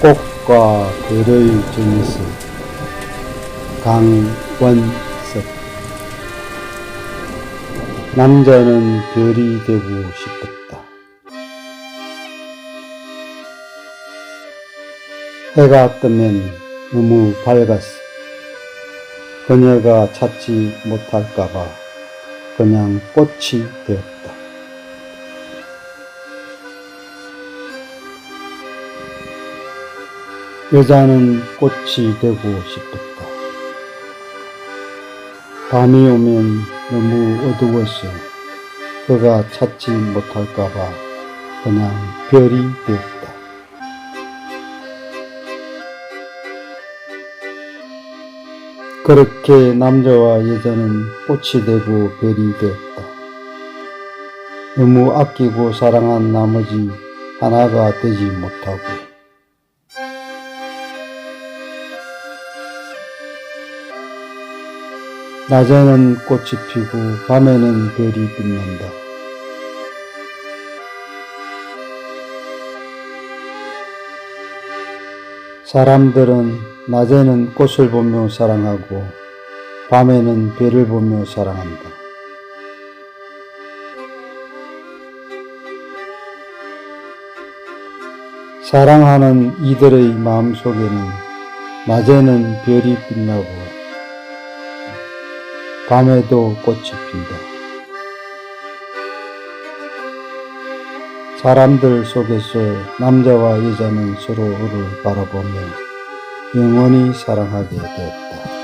꽃과 별의 정에서 강원석 남자는 별이 되고 싶었다. 해가 뜨면 너무 밝았어. 그녀가 찾지 못할까봐 그냥 꽃이 되었다. 여자는 꽃이 되고 싶었다. 밤이 오면 너무 어두워서 그가 찾지 못할까봐 그냥 별이 되었다. 그렇게 남자와 여자는 꽃이 되고 별이 되었다. 너무 아끼고 사랑한 나머지 하나가 되지 못하고 낮에는 꽃이 피고 밤에는 별이 빛난다. 사람들은 낮에는 꽃을 보며 사랑하고 밤에는 별을 보며 사랑한다. 사랑하는 이들의 마음 속에는 낮에는 별이 빛나고 밤에도 꽃이 핀다. 사람들 속에서 남자와 여자는 서로를 바라보며 영원히 사랑하게 되었다.